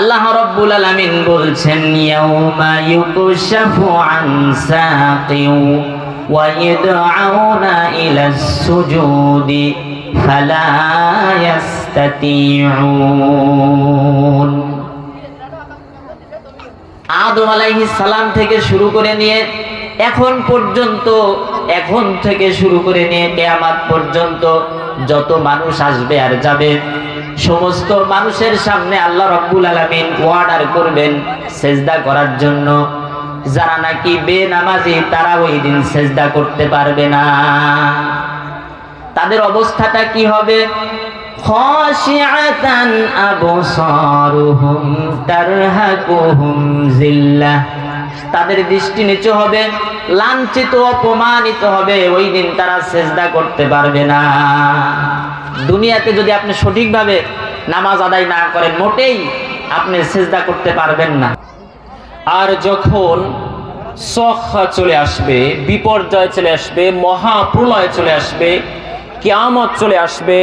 আল্লাহ রব্বুল আলামিন বলছেন, ইয়াউমা ইউকশাফু আন সাকিউ ওয়া ইদআউনা ইলা সুজুদি ফালা ইয়াস্তাতিউন। আদম আলাইহিস সালাম থেকে শুরু করে নিয়ে এখন পর্যন্ত, এখন থেকে শুরু করে নিয়ে কেয়ামাত পর্যন্ত যত মানুষ আসবে আর যাবে সমস্ত মানুষের সামনে আল্লাহ রব্বুল আলামিন অর্ডার করবেন সেজদা করার জন্য। যারা নাকি বেনামাজি, তারা ওই দিন সেজদা করতে পারবে না। তাদের অবস্থাটা কি হবে? তাদের দৃষ্টি নিচু হবে, লাঞ্ছিত, অপমানিত হবে, ওই দিন তারা সেজদা করতে পারবে না। দুনিয়াতে যদি আপনি সঠিকভাবে নামাজ আদায় না করেন, মোটেই আপনি সেজদা করতে পারবেন না। আর যখন সখা চলে আসবে, বিপর্যয় চলে আসবে, মহাপ্রলয় চলে আসবে, কিয়ামত চলে আসবে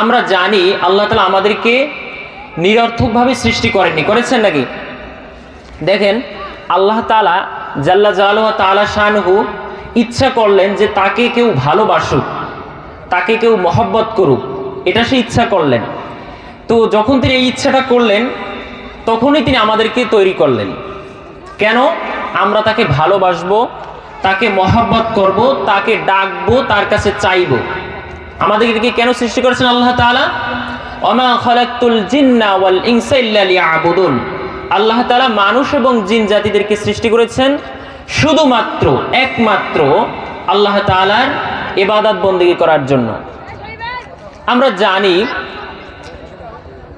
আমরা জানি আল্লাহ তাআলা আমাদেরকে নিরর্থকভাবে সৃষ্টি করেননি। করেছেন নাকি? দেখেন, আল্লাহ তালা জাল্লা জালাহ তালা শাহু ইচ্ছা করলেন যে তাকে কেউ ভালোবাসুক, তাকে কেউ মহব্বত করুক। এটা সে ইচ্ছা করলেন। তো যখন তিনি এই ইচ্ছাটা করলেন, তখনই তিনি আমাদেরকে তৈরি করলেন। কেন? আমরা তাকে ভালোবাসবো, তাকে মহব্বত করব, তাকে ডাকবো, তার কাছে চাইব। আমাদেরকে কেন সৃষ্টি করেছেন আল্লাহ তাআলা? অমা আল্লাহ তালা মানুষ এবং জিন জাতিদেরকে সৃষ্টি করেছেন। শুধুমাত্র, একমাত্র আল্লাহ তাআলার ইবাদত বন্দেগী করার জন্য। আমরা জানি,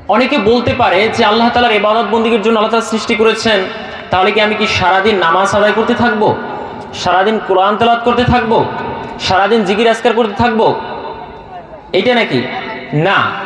অনেকে বলতে পারে যে আল্লাহ তালার ইবাদত বন্দীগীর জন্য আল্লাহ তালা সৃষ্টি করেছেন। তাহলে কি আমি কি সারাদিন নামাজ আদায় করতে থাকব? সারাদিন কোরআন তেলাত করতে থাকব? সারাদিন জিকির আসকার করতে থাকব? এইটা নাকি? না।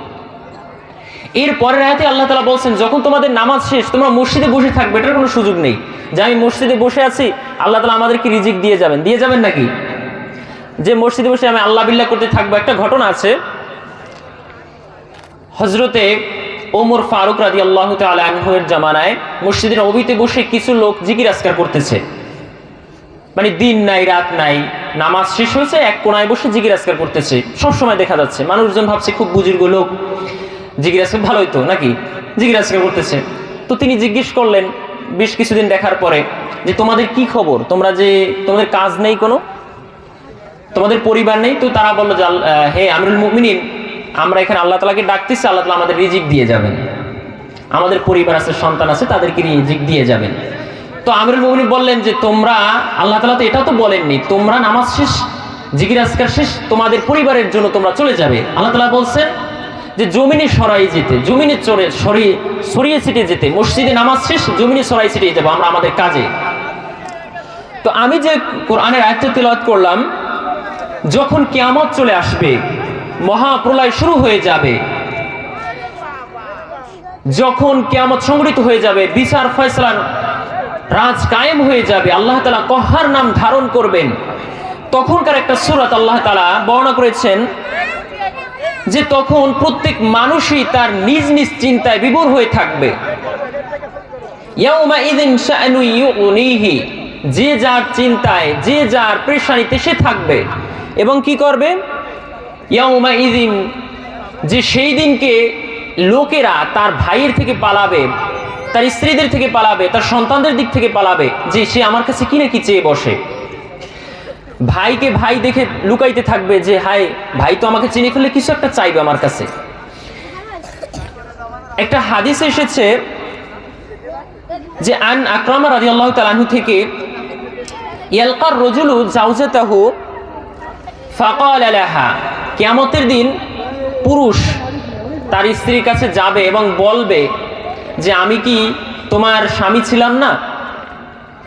এর পরের আয়াতে আল্লাহ তালা বলছেন, যখন তোমাদের নামাজ শেষ, তোমরা মসজিদে বসে থাকবে, এটার কোনো সুযোগ নেই। যে আমি মসজিদে বসে আছি, আল্লাহ তালা আমাদেরকে রিজিক দিয়ে যাবেন। দিয়ে যাবেন নাকি? যে মসজিদে বসে আমি আল্লাহ বিল্লাহ করতে থাকব, একটা ঘটনা আছে। হজরতে ওমর ফারুক রাজি আল্লাহ তালের জামানায় মসজিদের অবিতে বসে কিছু লোক জিকির আসকার করতেছে। মানে দিন নাই, রাত নাই, নামাজ শেষ হয়েছে, এক কোনায় বসে জিকির আসকার করতেছে। সব সময় দেখা যাচ্ছে, মানুষজন ভাবছে খুব বুজুর্গ লোক। জিজ্ঞেস ভালোই তো, নাকি? জিজ্ঞেস করতেছে তো তিনি জিজ্ঞেস করলেন, বেশ কিছুদিন দেখার পরে, যে তোমাদের কি খবর? তোমরা যে, তোমাদের কাজ নেই কোনো? তোমাদের পরিবার নেই? তো তারা বলল যে হে আমিরুল মুমিনিন, আমরা এখানে আল্লাহ তালাকে ডাকতেছি, আল্লাহ তালা আমাদের রিজিক দিয়ে যাবেন। আমাদের পরিবার আছে, সন্তান আছে, তাদেরকে রিজিক দিয়ে যাবেন। তো আমিরুল মুমিনিন বললেন যে, তোমরা, আল্লাহ তালা তো এটা তো বলেননি, তোমরা নামাজ শেষ জিকির আজকার শেষ, তোমাদের পরিবারের জন্য তোমরা চলে যাবে। আল্লাহ তালা বলছেন যে জমিনে সরাই যেতে, জমিনে চড়ে সরিয়ে সরিয়ে ছিটে যেতে, মসজিদে নামাজ শেষ, জমিনে সরাই ছিটিয়ে যাব আমরা আমাদের কাজে। তো আমি যে কোরআনের আয়ত্ত তেলাওয়াত করলাম, যখন কিয়ামত চলে আসবে, মহাপ্রলয় শুরু হয়ে যাবে, যখন কেয়ামত সংগঠিত হয়ে যাবে, বিচার ফয়সলা রাজ কায়েম হয়ে যাবে, আল্লাহ তালা কহার নাম ধারণ করবেন, তখনকার একটা সুরাত আল্লাহ তালা বর্ণনা করেছেন যে তখন প্রত্যেক মানুষই তার নিজ নিজ চিন্তায় বিভোর হয়ে থাকবে। যে যার চিন্তায়, যে যার পেশানিতে সে থাকবে। এবং কি করবে? যে সেই দিনকে লোকেরা তার ভাইয়ের থেকে পালাবে, তার স্ত্রীদের থেকে পালাবে, তার সন্তানদের দিক থেকে পালাবে, যে সে আমার কাছে কি না কি চেয়ে বসে। ভাইকে ভাই দেখে লুকাইতে থাকবে যে হাই ভাই তো আমাকে চিনে ফেললে কিছু একটা চাইবে আমার কাছে। একটা হাদিস এসেছে যে, আন আকরামা রাজি আল্লাহ তালাহু থেকে ইয়ালকার রজুলু জাউজাতাহু ফাকাল আলাহা কিয়ামতের দিন পুরুষ তার স্ত্রীর কাছে যাবে এবং বলবে যে, আমি কি তোমার স্বামী ছিলাম না?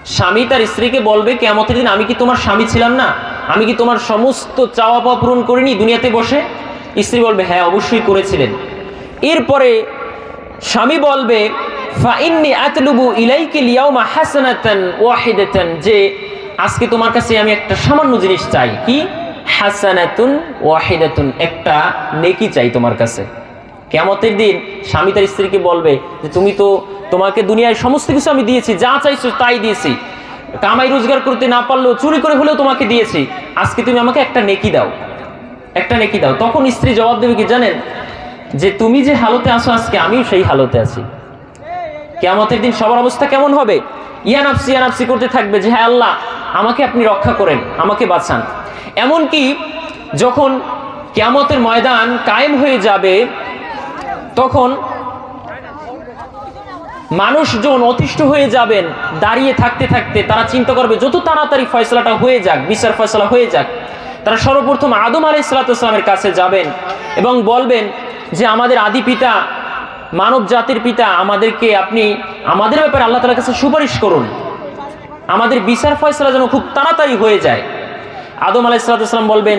স্বামী তার স্ত্রীকে বলবে কেমতের দিন আমি কি তোমার স্বামী ছিলাম না? আমি কি তোমার সমস্ত চাওয়া পাওয়া পূরণ করিনি দুনিয়াতে বসে? স্ত্রী বলবে হ্যাঁ অবশ্যই করেছিলেন। এরপরে স্বামী বলবে ইলাইকে যে আজকে তোমার কাছে আমি একটা সামান্য জিনিস চাই। কি? হাসানাতুন ওয়াহিদাতুন, একটা নেকি চাই তোমার কাছে। কেমতের দিন স্বামী তার স্ত্রীকে বলবে যে, তুমি তো তোমাকে দুনিয়ায় সমস্ত কিছু আমি দিয়েছি, যা চাইছো তাই দিয়েছি। কামাই রোজগার করতে না পারলেও, চুরি করে হলেও তোমাকে দিয়েছি। আজকে তুমি আমাকে একটা নেকি দাও। একটা নেকি দাও। তখন স্ত্রী জবাব দেবে কি জানেন? যে, তুমি যে হালতে আসো আজকে, আমিও সেই হালতে আছি। কেমতের দিন সবার অবস্থা কেমন হবে? ইয়ানাফসি ইয়ানাফসি করতে থাকবে যে হ্যাঁ আল্লাহ, আমাকে আপনি রক্ষা করেন, আমাকে বাঁচান। এমনকি যখন কেয়ামতের ময়দান কায়েম হয়ে যাবে তখন মানুষজন অতিষ্ঠ হয়ে যাবেন, দাঁড়িয়ে থাকতে থাকতে তারা চিন্তা করবে, যত তাড়াতাড়ি ফয়সলাটা হয়ে যাক, বিচার ফয়সলা হয়ে যাক, তারা সর্বপ্রথম আদম সালাতামের কাছে যাবেন এবং বলবেন যে, আমাদের আদি পিতা, মানব জাতির পিতা, আমাদেরকে আপনি আমাদের ব্যাপারে আল্লাহ তালার কাছে সুপারিশ করুন। আমাদের বিচার ফয়সলা যেন খুব তাড়াতাড়ি হয়ে যায়। আদম সালাতাম বলবেন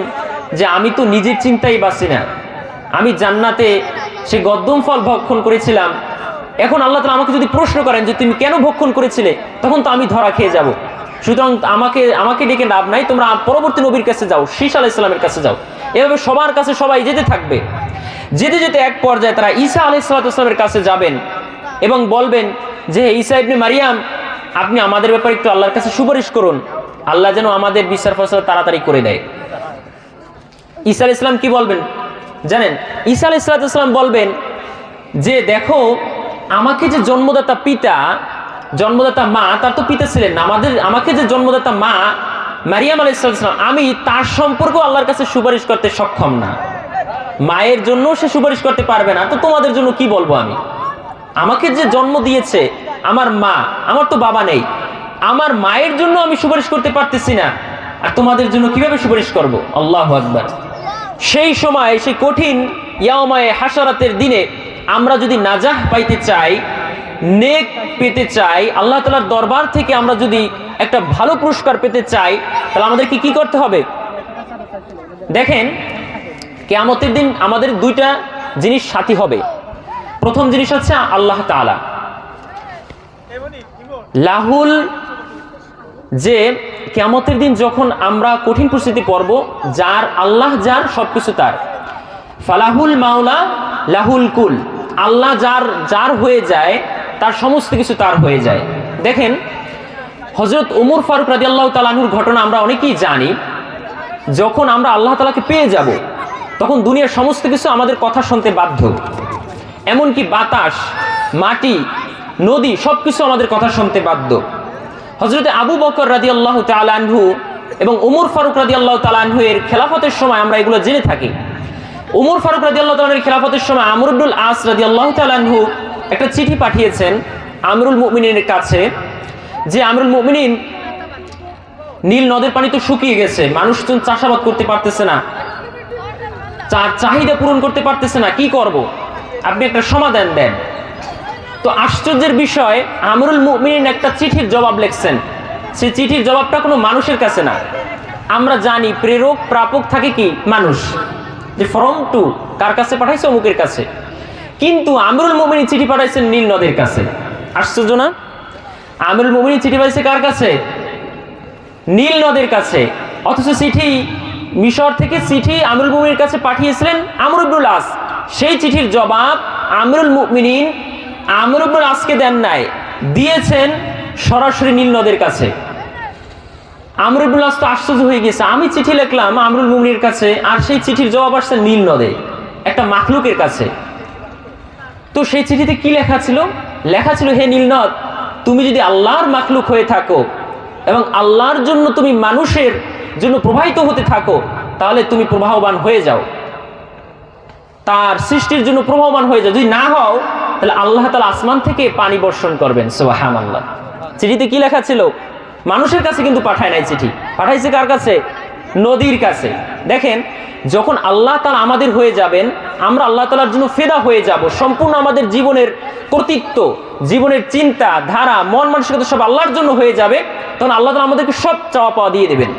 যে, আমি তো নিজের চিন্তাই বাঁচি না। আমি জান্নাতে সে গদ্দম ফল ভক্ষণ করেছিলাম। এখন আল্লাহ তালা আমাকে যদি প্রশ্ন করেন যে তুমি কেন ভক্ষণ করেছিলে, তখন তো আমি ধরা খেয়ে যাব। সুতরাং আমাকে আমাকে ডেকে লাভ নাই, তোমরা পরবর্তী নবীর কাছে যাও শীষ আলাহ ইসলামের কাছে যাও। এভাবে সবার কাছে সবাই যেতে থাকবে। যেতে যেতে এক পর্যায়ে তারা ঈসা আলাহ ইসলামের কাছে যাবেন এবং বলবেন যে ঈসা ইবনে মারিয়াম, আপনি আমাদের ব্যাপারে একটু আল্লাহর কাছে সুপারিশ করুন। আল্লাহ যেন আমাদের বিচার ফসল তাড়াতাড়ি করে দেয়। ঈসা ইসলাম কি বলবেন? জানেন, ঈসা ইসলাম বলবেন যে, দেখো, আমাকে যে জন্মদাতা পিতা, জন্মদাতা মা, তার তো পিতা ছিলেন না। আমাদের, আমাকে যে জন্মদাতা মা, মারিয়াম ইসলাম আমি তার সম্পর্ক আল্লাহর কাছে সুপারিশ করতে সক্ষম না। মায়ের জন্য সে সুপারিশ করতে পারবে না। তো তোমাদের জন্য কি বলব আমি? আমাকে যে জন্ম দিয়েছে আমার মা, আমার তো বাবা নেই। আমার মায়ের জন্য আমি সুপারিশ করতে পারতেছি না। আর তোমাদের জন্য কীভাবে সুপারিশ করব? আল্লাহ আকবার। সেই সময়, সেই কঠিন ইয়ামায় হাসারাতের দিনে আমরা যদি নাজাহ পাইতে চাই, নেক পেতে চাই, আল্লাহ তালার দরবার থেকে আমরা যদি একটা ভালো পুরস্কার পেতে চাই, তাহলে আমাদেরকে কি করতে হবে? দেখেন, কেয়ামতের দিন আমাদের দুইটা জিনিস সাথী হবে। প্রথম জিনিস হচ্ছে আল্লাহ তালা লাহুল যে কেয়ামতের দিন যখন আমরা কঠিন পরিস্থিতি পড়ব, যার আল্লাহ যার সবকিছু তার। ফালাহুল মাওলা লাহুল কুল। আল্লাহ যার যার হয়ে যায়, তার সমস্ত কিছু তার হয়ে যায়। দেখেন হজরত উমর ফারুক রাজি আল্লাহ তালাহুর ঘটনা আমরা অনেকেই জানি। যখন আমরা আল্লাহ তালাকে পেয়ে যাব, তখন দুনিয়ার সমস্ত কিছু আমাদের কথা শুনতে বাধ্য। এমনকি বাতাস, মাটি, নদী সব কিছু আমাদের কথা শুনতে বাধ্য। হজরতে আবু বকর রাজি আল্লাহ তালানহু এবং উমর ফারুক রাজি আল্লাহ তালানহু এর খেলাফতের সময় আমরা এগুলো জেনে থাকি। উমর ফারুক রাজি আল্লাহ তালানের খেলাফতের সময় আমরুদ্দুল আস রাজি আল্লাহ তালানহু একটা চিঠি পাঠিয়েছেন আমরুল মুমিনের কাছে, যে আমরুল মুমিনিন নীল নদের পানি তো শুকিয়ে গেছে মানুষজন চাষাবাদ করতে পারতেছে না। চাহিদা পূরণ করতে পারতেছে না, কি করব। আপনি একটা সমাধান দেন। তো আশ্চর্যের বিষয়, আমরুল মুমিন একটা চিঠির জবাব লিখছেন। সেই চিঠির জবাবটা কোনো মানুষের কাছে না। আমরা জানি প্রেরক, প্রাপক থাকে কি? মানুষ। যে ফ্রম টু কার কাছে পাঠাইছে? অমুকের কাছে। কিন্তু আমরুল মুমিন চিঠি পাঠাইছেন নীল নদের কাছে। আশ্চর্য না? আমরুল মুমিন চিঠি পাইছে কার কাছে? নীল নদের কাছে। অথচ চিঠি মিশর থেকে চিঠি আমরুল মুমিনের কাছে পাঠিয়েছিলেন আমরুবুল আস। সেই চিঠির জবাব আমরুল মুমিনিন আমরুবুল আজকে দেন নাই, দিয়েছেন সরাসরি নীল নদের কাছে। আমরুবুল আস তো আশ্চর্য হয়ে গেছে। আমি চিঠি লিখলাম আমরুল মুমিনের কাছে, আর সেই চিঠির জবাব আসছে নীল নদে, একটা মাখলুকের কাছে। তো সেই চিঠিতে কি লেখা ছিল? লেখা ছিল, হে নীলনদ তুমি যদি আল্লাহর মাখলুক হয়ে থাকো এবং আল্লাহর জন্য তুমি মানুষের জন্য প্রবাহিত হতে থাকো, তাহলে তুমি প্রবাহবান হয়ে যাও। তার সৃষ্টির জন্য প্রবাহমান হয়ে যাও। যদি না হও তাহলে আল্লাহ তালা আসমান থেকে পানি বর্ষণ করবেন সোহাম আল্লাহ চিঠিতে কি লেখা ছিল? মানুষের কাছে কিন্তু পাঠায় নাই চিঠি। পাঠাইছে কার কাছে? নদীর কাছে। দেখেন, যখন আল্লাহ তালা আমাদের হয়ে যাবেন, আমরা আল্লাহ তালার জন্য ফেদা হয়ে যাব। সম্পূর্ণ আমাদের জীবনের কর্তৃত্ব, জীবনের চিন্তা, ধারা, মন মানসিকতা সব আল্লাহর জন্য হয়ে যাবে, তখন আল্লাহ তালা আমাদেরকে সব চাওয়া পাওয়া দিয়ে দেবেন।